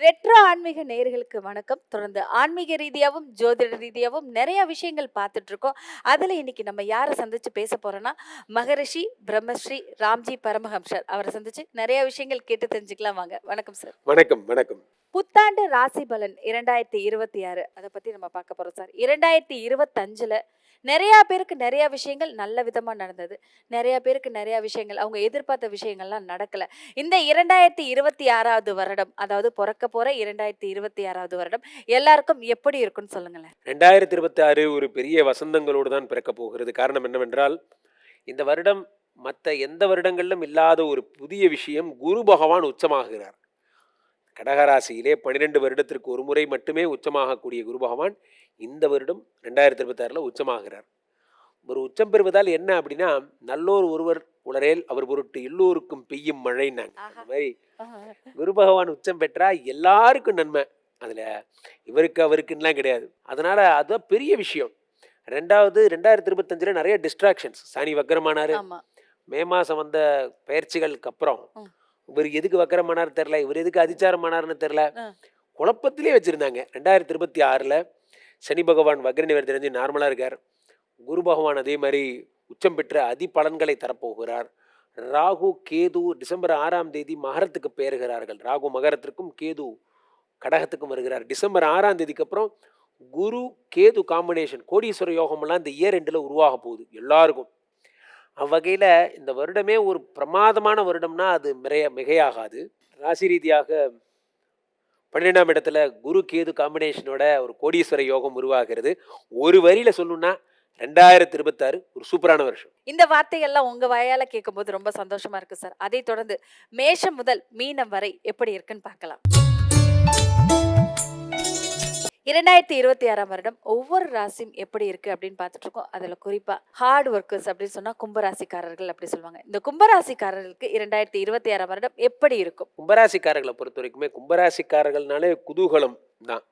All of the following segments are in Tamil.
ரெட்ரோ ஆன்மீக நேயர்களுக்கு வணக்கம். தொடர்ந்து ஆன்மீக ரீதியாகவும் ஜோதிட ரீதியாகவும் நிறைய விஷயங்கள் பார்த்துட்டு இருக்கோம் அதில் இன்னைக்கு நம்ம யாரை சந்திச்சு பேச போறோம்னா மகரிஷி பிரம்மஸ்ரீ ராம்ஜி பரமஹம்சர் அவரை சந்திச்சு நிறைய விஷயங்கள் கேட்டு தெரிஞ்சுக்கலாம் வாங்க. வணக்கம் சார். வணக்கம் வணக்கம். புத்தாண்டு ராசி பலன் இரண்டாயிரத்தி இருபத்தி ஆறு. அதை பத்தி நம்ம பார்க்க போறோம் சார். இரண்டாயிரத்தி இருபத்தஞ்சுல நிறைய பேருக்கு நிறைய விஷயங்கள் நல்ல விதமா நடந்தது. நிறைய பேருக்கு நிறைய விஷயங்கள் அவங்க எதிர்பார்த்த விஷயங்கள்லாம் நடக்கல. இந்த இரண்டாயிரத்தி இருபத்தி ஆறாவது வருடம் அதாவது பிறக்க போற இரண்டாயிரத்தி இருபத்தி ஆறாவது வருடம் எல்லாருக்கும் எப்படி இருக்கும்னு சொல்லுங்களேன். ரெண்டாயிரத்தி இருபத்தி ஆறு ஒரு பெரிய வசந்தங்களோடு தான் பிறக்க போகிறது. காரணம் என்னவென்றால் இந்த வருடம் மற்ற எந்த வருடங்களிலும் இல்லாத ஒரு புதிய விஷயம் குரு பகவான் உச்சமாகிறார் கடகராசியிலே பன்னிரெண்டு வருடத்திற்கு ஒரு முறை மட்டுமே உச்சமாகக்கூடிய குரு பகவான் இந்த வருடம் ரெண்டாயிரத்தி இருபத்தாறில் உச்சமாகிறார். ஒரு உச்சம் பெறுவதால் என்ன அப்படின்னா நல்லோர் ஒருவர் உளரேல் அவர் பொருட்டு எல்லோருக்கும் பெய்யும் மழைன்னாங்க. அந்த. மாதிரி குரு பகவான் உச்சம் பெற்றா எல்லாருக்கும் நன்மை. அதில் இவருக்கு அவருக்குன்னெலாம் கிடையாது. அதனால் அதுதான் பெரிய விஷயம். ரெண்டாவது ரெண்டாயிரத்தி இருபத்தஞ்சில் நிறைய டிஸ்ட்ராக்ஷன்ஸ் சனி வக்கரமானார். மே மாதம் வந்த பயிற்சிகளுக்கு அப்புறம். இவர் எதுக்கு வக்கரமானார் தெரில இவர் எதுக்கு அதிச்சாரமானார்னு தெரில. குழப்பத்திலே வச்சுருந்தாங்க. ரெண்டாயிரத்தி இருபத்தி ஆறில் சனி பகவான் வக்ர நிவர் தெரிஞ்சு நார்மலாக இருக்கார். குரு பகவான் அதே மாதிரி உச்சம் பெற்ற அதி பலன்களை தரப்போகிறார். ராகு கேது டிசம்பர் ஆறாம் தேதி மகரத்துக்கு பெயர்கிறார்கள் ராகு மகரத்திற்கும் கேது கடகத்துக்கும் வருகிறார். டிசம்பர் ஆறாம் தேதிக்கு அப்புறம் குரு கேது காம்பினேஷன் கோடீஸ்வர யோகமெல்லாம் இந்த இயர் ரெண்டில் உருவாக போகுது. எல்லாருக்கும். அவ்வகையில் இந்த வருடமே ஒரு பிரமாதமான வருடம்னா அது மிகைய மிகையாகாது. ராசி ரீதியாக பன்னிரெண்டாம் இடத்துல குரு கேது காம்பினேஷனோட ஒரு கோடீஸ்வர யோகம் உருவாகிறது. ஒரு வரியில் சொல்லணும்னா ரெண்டாயிரத்தி இருபத்தாறு ஒரு சூப்பரான வருஷம். இந்த வார்த்தையெல்லாம் உங்க வாயால கேட்கும்போது ரொம்ப சந்தோஷமா இருக்கு சார். அதை தொடர்ந்து மேஷம் முதல் மீனம் வரை எப்படி இருக்குன்னு பார்க்கலாம். இரண்டாயிரத்தி இருபத்தி ஆறாம் வருடம் ஒவ்வொரு ராசியும் எப்படி இருக்கு அப்படின்னு பார்த்துட்டு இருக்கோம் அதுல குறிப்பா ஹார்ட் ஒர்க்கர்ஸ் அப்படின்னு சொன்னா கும்பராசிக்காரர்கள் அப்படி சொல்லுவாங்க. இந்த கும்பராசிக்காரர்களுக்கு இரண்டாயிரத்தி இருபத்தி ஆறாம் வருடம் எப்படி இருக்கும்? கும்பராசிக்காரர்களை பொறுத்த வரைக்குமே கும்பராசிக்காரர்கள்னாலே குதூகலம் தான்.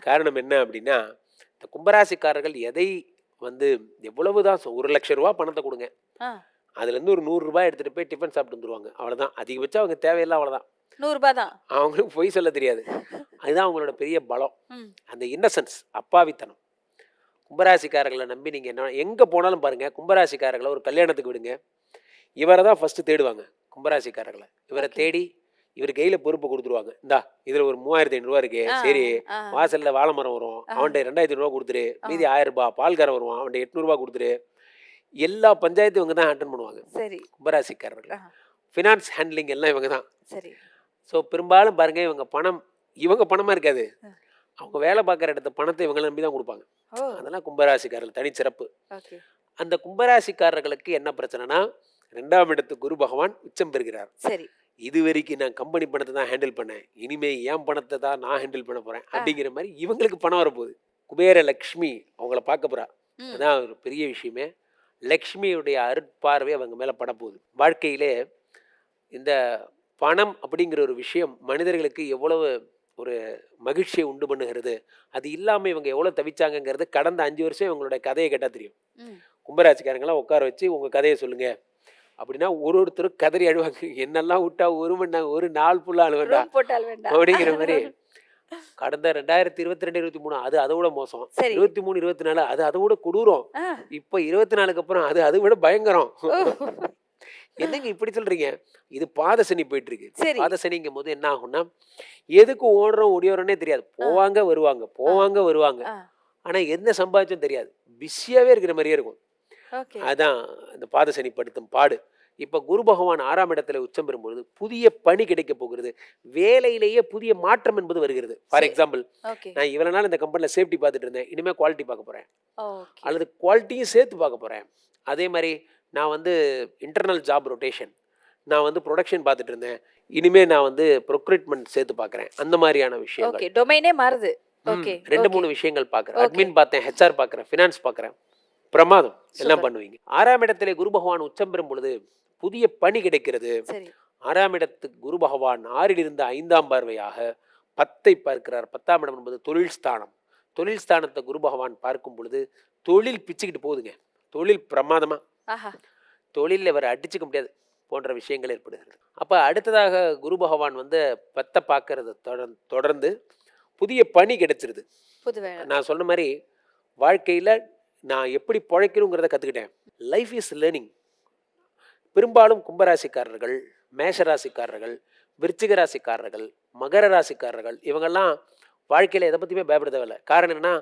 காரணம் என்ன அப்படின்னா இந்த கும்பராசிக்காரர்கள் எதை வந்து எவ்வளவு தான் சொ- ஒரு லட்ச ரூபா பணத்தை கொடுங்க. அதுலேருந்து ஒரு நூறு ரூபாய் எடுத்துகிட்டு போய் டிஃபன் சாப்பிட்டு வந்துருவாங்க. அவ்வளோதான் அதிகபட்சம் அவங்க தேவையில்லை அவ்வளோதான் நூறு ரூபாய் தான். அவங்களுக்கு பொய் சொல்ல தெரியாது. அதுதான் அவங்களோட பெரிய பலம். அந்த இன்னசென்ஸ் அப்பாவித்தனம் கும்பராசிக்காரர்களை நம்பி நீங்கள் என்ன எங்கே போனாலும் பாருங்கள் கும்பராசிக்காரர்களை ஒரு கல்யாணத்துக்கு விடுங்க இவரை தான் ஃபஸ்ட்டு தேடுவாங்க கும்பராசிக்காரர்களை இவரை. தேடி இவர் கையில் பொறுப்பு கொடுத்துருவாங்க இந்தா இதில் ஒரு மூவாயிரத்தி ஐநூறுரூவா இருக்கே ஆ, சரி. வாசல்ல வாழை மரம் வரும். அவன்கிட்ட ரெண்டாயிரத்தி ரூபா கொடுத்துரு. மீதி ஆயிரம் ரூபாய் பால்காரன் வருவான் அவன்கிட்ட எட்நூறுபா கொடுத்துரு எல்லா பஞ்சாயத்தும் இவங்க தான் அட்டன் பண்ணுவாங்க சரி கும்பராசிக்காரர்கள். ஃபினான்ஸ் ஹேண்ட்லிங் எல்லாம் இவங்க தான் சரி ஸோ பெரும்பாலும் பாருங்க இவங்க பணம் இவங்க பணமா இருக்காது. அவங்க வேலை பார்க்குற இடத்த பணத்தை இவங்களை நம்பி தான் கொடுப்பாங்க. அதெல்லாம் கும்பராசிக்காரர்கள் தனிச்சிறப்பு. அந்த கும்பராசிக்காரர்களுக்கு என்ன பிரச்சனைனா ரெண்டாம் இடத்து குரு பகவான் உச்சம் பெறுகிறார். சரி. இது வரைக்கும் நான் கம்பெனி பணத்தை தான் ஹேண்டில் பண்ணேன். இனிமே என் பணத்தை தான் நான் ஹேண்டில் பண்ண போறேன் அப்படிங்கிற மாதிரி இவங்களுக்கு பணம் வரப்போகுது. குபேர லக்ஷ்மி அவங்கள பார்க்க போறா. அதான் ஒரு பெரிய விஷயமே. லக்ஷ்மியுடைய அருட்பார்வை அவங்க மேலே படப்போகுது வாழ்க்கையிலே இந்த பணம் அப்படிங்கிற ஒரு விஷயம் மனிதர்களுக்கு எவ்வளவு ஒரு மகிழ்ச்சியை உண்டு பண்ணுகிறது. அது இல்லாமல் இவங்க எவ்வளோ தவிச்சாங்கங்கிறது கடந்த அஞ்சு வருஷம் இவங்களோட கதையை கேட்டால் தெரியும். கும்பராசிக்காரங்களாம் உட்கார வச்சு உங்கள் கதையை சொல்லுங்க. அப்படின்னா ஒரு ஒருத்தரும் கதறி அழுவாங்க. என்னெல்லாம் விட்டா ஒரு மணி நேரம் ஒரு நாள் ஃபுல்லாக அழுவேண்டா. அப்படிங்கிற மாதிரி. கடந்த ரெண்டாயிரத்தி இருபத்தி ரெண்டு இருபத்தி மூணு அது அதை விட மோசம். இருபத்தி மூணு இருபத்தி நாலு அது அதை விட கொடூரம். இப்போ இருபத்தி நாலுக்கு அப்புறம் அது அதை விட பயங்கரம். என்னங்க இப்படி சொல்றீங்க? இது பாத சனி போயிட்டு இருக்கு சரி. பாத சனிங்கும் போது என்ன ஆகும்னா எதுக்கு ஓடுறோம் ஓடியோறோன்னே தெரியாது. போவாங்க வருவாங்க போவாங்க வருவாங்க. ஆனா என்ன சம்பாதிச்சும் தெரியாது. பிஸியாவே இருக்கிற மாதிரியே இருக்கும். அதான் இந்த பாத சனி படுத்தும் பாடு. இப்ப குரு பகவான் ஆறாம் இடத்துல உச்சம் பெறும்பொழுது புதிய பணி கிடைக்க போகிறது. வேலையிலேயே புதிய மாற்றம் என்பது வருகிறது. ஃபார். எக்ஸாம்பிள் நான் இவ்வளவு நாள் இந்த கம்பெனியில் சேஃப்டி பார்த்துட்டு இருந்தேன். இனிமேல் குவாலிட்டி பார்க்க போறேன். அல்லது குவாலிட்டியும் சேர்த்து பார்க்க போகிறேன் அதே மாதிரி நான் வந்து இன்டர்னல் ஜாப் ரொட்டேஷன் நான் வந்து ப்ரொடக்ஷன் பார்த்துட்டு இருந்தேன் இனிமே நான் வந்து ப்ரொக்ரூட்மெண்ட் சேர்த்து பார்க்குறேன். அந்த மாதிரியான விஷயங்கள். ஓகே டொமைனே மாறுது. ஓகே ரெண்டு. மூணு விஷயங்கள் பார்க்குறேன். அட்மின் பார்த்தேன் ஹெச்ஆர் பார்க்குறேன் ஃபினான்ஸ் பார்க்குறேன். பிரமாதம். எல்லாம். பண்ணுவீங்க. ஆறாம் இடத்திலே குரு பகவான் உச்சம் பெறும் பொழுது புதிய பணி கிடைக்கிறது. ஆறாம் இடத்துக்கு குரு பகவான் ஆறில் இருந்த ஐந்தாம் பார்வையாக பத்தை பார்க்கிறார். பத்தாம் இடம் என்பது தொழில் ஸ்தானம். தொழில் ஸ்தானத்தை குரு பகவான் பார்க்கும் பொழுது தொழில் பிச்சுக்கிட்டு போகுதுங்க. தொழில் பிரமாதமா. ஆஹா. தொழிலில் இவரை அடிச்சுக்க முடியாது போன்ற விஷயங்கள் ஏற்படுகிறது. அப்போ அடுத்ததாக குரு பகவான் வந்து பத்தை பார்க்கறத தொடர்ந்து புதிய பணி கிடைச்சிருது. நான் சொன்ன மாதிரி வாழ்க்கையில் நான் எப்படி பிழைக்கணுங்கிறத கற்றுக்கிட்டேன் லைஃப் இஸ் லேர்னிங் பெரும்பாலும் கும்பராசிக்காரர்கள் மேஷராசிக்காரர்கள் விருச்சிக ராசிக்காரர்கள் மகர ராசிக்காரர்கள் இவங்கெல்லாம் வாழ்க்கையில் எதை பற்றியுமே பயப்பட தேவையில்ல காரணம் என்னன்னா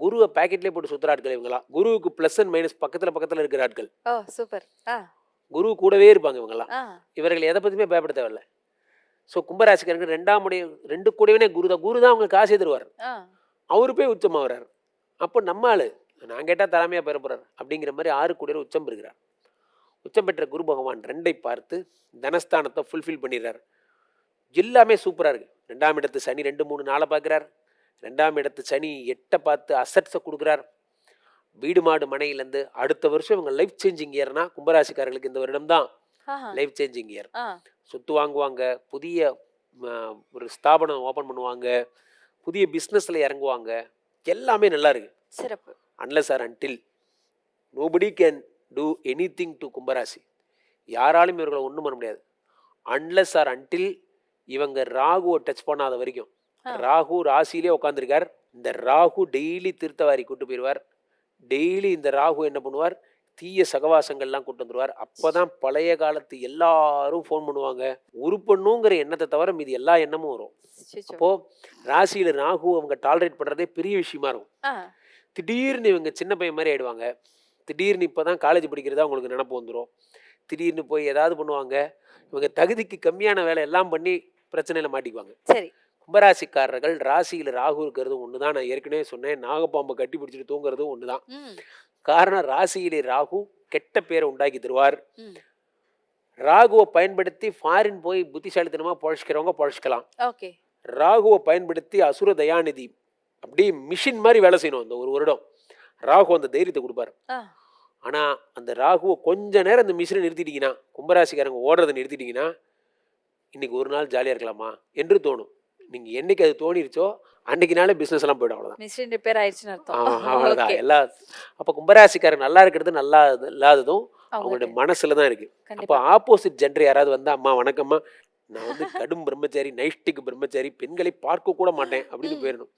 குருவை பேக்கெட்லேயே போட்டு சுற்றுற ஆட்கள் இவங்கெல்லாம். குருவுக்கு ப்ளஸ் அண்ட் மைனஸ் பக்கத்தில் பக்கத்தில் இருக்கிற ஆட்கள் ஓ சூப்பர் குரு கூடவே இருப்பாங்க இவங்கெல்லாம். இவர்கள் எதை பற்றியுமே பயப்பட தேவையில்ல. ஸோ கும்பராசிக்காரங்க ரெண்டாம் உடைய ரெண்டு கூடவே குரு தான். குரு தான் அவங்களுக்கு காசே தருவார். ஆ. அவரு போய் உச்சமாகறார் அப்போ நம்ம ஆளு நான் கேட்டால் தலைமையாக பெற போகிறார் அப்படிங்கிற மாதிரி ஆறு கூடிய உச்சம் பெறுகிறார். உச்சம் பெற்ற குரு பகவான் ரெண்டை பார்த்து தனஸ்தானத்தை ஃபுல்ஃபில் பண்ணிடுறார். எல்லாமே சூப்பராக இருக்குது ரெண்டாம் இடத்து சனி ரெண்டு மூணு நாளை பார்க்குறார். ரெண்டாம் இடத்து சனி எட்டை பார்த்து அசட்ஸை கொடுக்குறார். வீடு மாடு மனையிலேருந்து அடுத்த வருஷம் இவங்க லைஃப் சேஞ்சிங் இயர்னா கும்பராசிக்காரர்களுக்கு இந்த வருடம் தான். லைஃப் சேஞ்சிங் இயர் சொத்து வாங்குவாங்க புதிய ஒரு ஸ்தாபனம் ஓப்பன் பண்ணுவாங்க புதிய பிஸ்னஸில் இறங்குவாங்க. எல்லாமே நல்லா இருக்கு. சிறப்பு. Unless or until nobody can do anything to கும்பராசி. யாராலும் இவர்களை ஒன்றும் பண்ண முடியாது. அன்லஸ் ஆர் அன்டில் இவங்க ராகுவை டச் பண்ணாத வரைக்கும். ராகு ராசியிலே உட்காந்துருக்கார் இந்த ராகு டெய்லி தீர்த்தவாரி கூட்டு போயிடுவார் டெய்லி இந்த ராகு என்ன பண்ணுவார்? தீய சகவாசங்கள்லாம் கூட்டு வந்துருவார். அப்பதான் பழைய காலத்து எல்லாரும் ஃபோன் பண்ணுவாங்க. உருப்பண்ணுங்கிற எண்ணத்தை தவிர மீதி எல்லா எண்ணமும் வரும். அப்போ ராசியில ராகு அவங்க டாலரேட் பண்றதே பெரிய விஷயமா இருக்கும். திடீர்னு இவங்க சின்ன பையன் மாதிரி ஆயிடுவாங்க. திடீர்னு இப்போ தான் காலேஜ் படிக்கிறதா உங்களுக்கு நினப்பு வந்துடும் திடீர்னு போய் ஏதாவது பண்ணுவாங்க. இவங்க தகுதிக்கு கம்மியான வேலை எல்லாம் பண்ணி பிரச்சனையில் மாட்டிக்குவாங்க. சரி. கும்பராசிக்காரர்கள் ராசியில் ராகு இருக்கிறதும் ஒன்று தான் நான் ஏற்கனவே சொன்னேன் நாகப்பாம்பை கட்டி பிடிச்சிட்டு தூங்குறதும் ஒன்று தான் காரணம் ராசியிலே ராகு கெட்ட பேரை உண்டாக்கி தருவார். ராகுவை பயன்படுத்தி ஃபாரின் போய் புத்திசாலித்தனமாக பழச்சிக்கிறவங்க பழச்சிக்கலாம். ஓகே. ராகுவை பயன்படுத்தி அசுர தயாநிதி அப்படியே மிஷின் மாதிரி வேலை செய்யணும் அந்த ஒரு வருடம். ராகு அந்த தைரியத்தை கொடுப்பாரு. ஆனால் அந்த ராகுவை கொஞ்ச நேரம் அந்த மிஷினை நிறுத்திட்டீங்கன்னா கும்பராசிக்காரங்க ஓடுறதை நிறுத்திட்டீங்கன்னா இன்னைக்கு ஒரு நாள் ஜாலியாக இருக்கலாமா? என்று தோணும். நீங்கள் என்னைக்கு அது தோணிருச்சோ அன்னைக்குனாலே பிஸ்னஸ் எல்லாம் போயிடும் அவ்வளோதான் மிஷின் ரிப்பேர் ஆயிடுச்சுன்னு அர்த்தம். அவ்வளோதான். எல்லா அப்போ கும்பராசிக்காரர் நல்லா இருக்கிறது நல்லா இல்லாததும் அவங்களுடைய மனசுல தான் இருக்கு. அப்போ ஆப்போசிட் ஜெண்டர் யாராவது வந்தா அம்மா வணக்கம்மா. நான் வந்து கடும் பிரம்மச்சாரி நைஷ்டிக் பிரம்மச்சாரி பெண்களை பார்க்க கூட மாட்டேன் அப்படின்னு. போயிடணும்.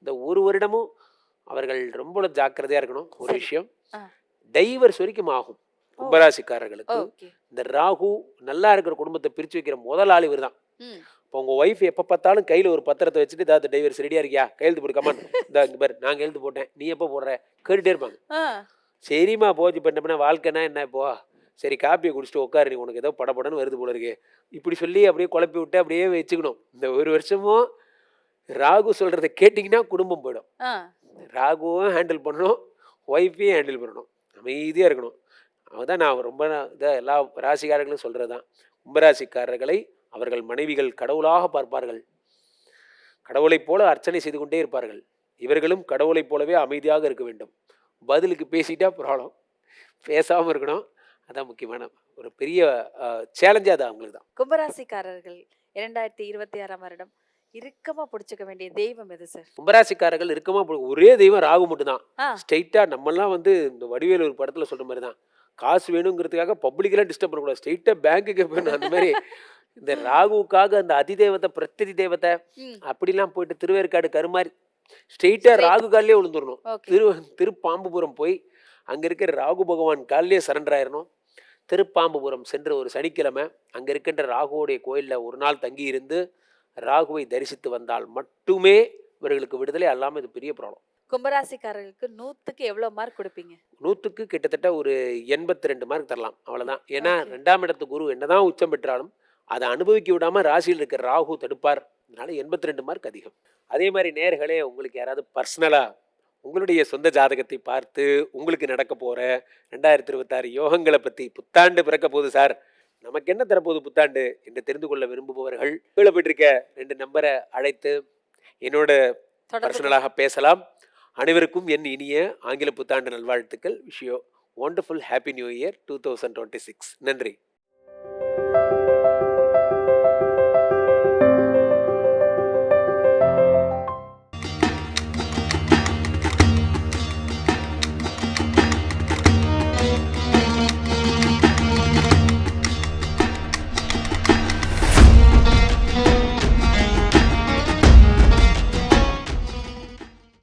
இந்த ஒரு வருடமும் அவர்கள் ரொம்ப ஜாக்கிரதையா இருக்கணும் ஒரு. விஷயம். டைவர்ஸ் வரைக்கும் ஆகும் கும்பராசிக்காரர்களுக்கு. இந்த ராகு நல்லா இருக்கிற குடும்பத்தை பிரிச்சு வைக்கிற முதல் ஆள் இவர் தான் இப்போ உங்க ஒய்ஃப் எப்போ பார்த்தாலும் கையில ஒரு பத்திரத்தை வச்சுட்டு ஏதாவது டைவர்ஸ் ரெடியா இருக்கியா? கையெழுத்து போடு கமான் இந்த இங்க பாரு நான் கையெழுத்து போட்டேன். நீ எப்போ போடுற? கேட்டுட்டே இருப்பாங்க. சரிம்மா போச்சு. பண்ணப்பனா வாழ்க்கைனா என்ன இப்போ? சரி காப்பியை குடிச்சிட்டு உட்காரு. நீ உனக்கு ஏதோ படபடன்னு வருது போல இருக்கு. இப்படி சொல்லி அப்படியே குழப்பி விட்டு அப்படியே வச்சுக்கணும். இந்த ஒரு வருஷமும் ராகு சொல்றதை கேட்டிங்கன்னா குடும்பம் போயிடும். ராகுவும் ஹேண்டில் பண்ணணும். ஒய்ஃபையும் ஹேண்டில் பண்ணணும். அமைதியாக இருக்கணும். அதுதான் நான் ரொம்ப இதாக எல்லா ராசிக்காரர்களும் சொல்கிறது தான் கும்பராசிக்காரர்களை அவர்கள் மனைவிகள் கடவுளாக பார்ப்பார்கள். கடவுளைப் போல அர்ச்சனை செய்து கொண்டே இருப்பார்கள். இவர்களும் கடவுளைப் போலவே அமைதியாக இருக்க வேண்டும். பதிலுக்கு பேசிட்டா ப்ராப்ளம் பேசாமல் இருக்கணும். அதான் முக்கியமான ஒரு பெரிய சேலஞ்சே அது அவங்களுக்கு தான். கும்பராசிக்காரர்கள் இரண்டாயிரத்தி இருபத்தி ஆறாம் வருடம் இறுக்கமா பிடிச்சுக்க வேண்டிய தெய்வம் எது சார் கும்பராசிக்காரர்கள் இருக்கமா ஒரே தெய்வம் ராகு மட்டும்தான். ஆ. ஸ்ட்ரைட்டாக நம்மலாம் வந்து இந்த வடிவேலு ஒரு படத்தில் சொல்கிற மாதிரி தான் காசு வேணுங்கிறதுக்காக பப்ளிக்கெல்லாம் டிஸ்டர்ப் பண்ணக்கூடாது. ஸ்ட்ரைட்டாக பேங்க்குக்கு போயிடணும். அந்த மாதிரி இந்த ராகுவுக்காக அந்த அதிதேவத்தை பிரத்திதி தேவத்தை அப்படிலாம் போயிட்டு திருவேற்காடு கருமாரி Straight. ராகு காலிலே விழுந்துடணும் திரு திருப்பாம்புபுரம் போய் அங்கே இருக்கிற ராகு பகவான் காலிலே சரண்டர் ஆயிரணும். திருப்பாம்புபுரம் சென்ற ஒரு சனிக்கிழமை அங்கே இருக்கின்ற ராகுவோடைய கோயிலில் ஒரு நாள் தங்கி இருந்து ராகுவை தரிசித்து வந்தால் மட்டுமே இவர்களுக்கு விடுதலை. அல்லாமல் இது பெரிய ப்ராப்ளம் கும்பராசிக்காரர்களுக்கு நூத்துக்கு எவ்வளவு மார்க் கொடுப்பீங்க? நூற்றுக்கு கிட்டத்தட்ட ஒரு எண்பத்தி ரெண்டு மார்க் தரலாம். அவ்வளவுதான். ஏன்னா. ரெண்டாம் இடத்து குரு என்னதான் உச்சம் பெற்றாலும் அதை அனுபவிக்க விடாம ராசியில் இருக்கிற ராகு தடுப்பார். அதனால எண்பத்தி ரெண்டு மார்க் அதிகம். அதே மாதிரி நேர்களே உங்களுக்கு யாராவது பர்சனலா உங்களுடைய சொந்த ஜாதகத்தை பார்த்து உங்களுக்கு நடக்க போற ரெண்டாயிரத்தி இருபத்தாறு யோகங்களை பத்தி புத்தாண்டு பிறக்க போகுது சார் நமக்கு என்ன தரப்போகுது புத்தாண்டு என்று தெரிந்து கொள்ள விரும்புபவர்கள் கீழே போயிட்டிருக்க ரெண்டு நம்பரை அழைத்து என்னோட பர்சனலாக பேசலாம். அனைவருக்கும் என் இனிய ஆங்கில புத்தாண்டு நல்வாழ்த்துக்கள். விஷயம் wonderful happy new year two thousand twenty six நன்றி.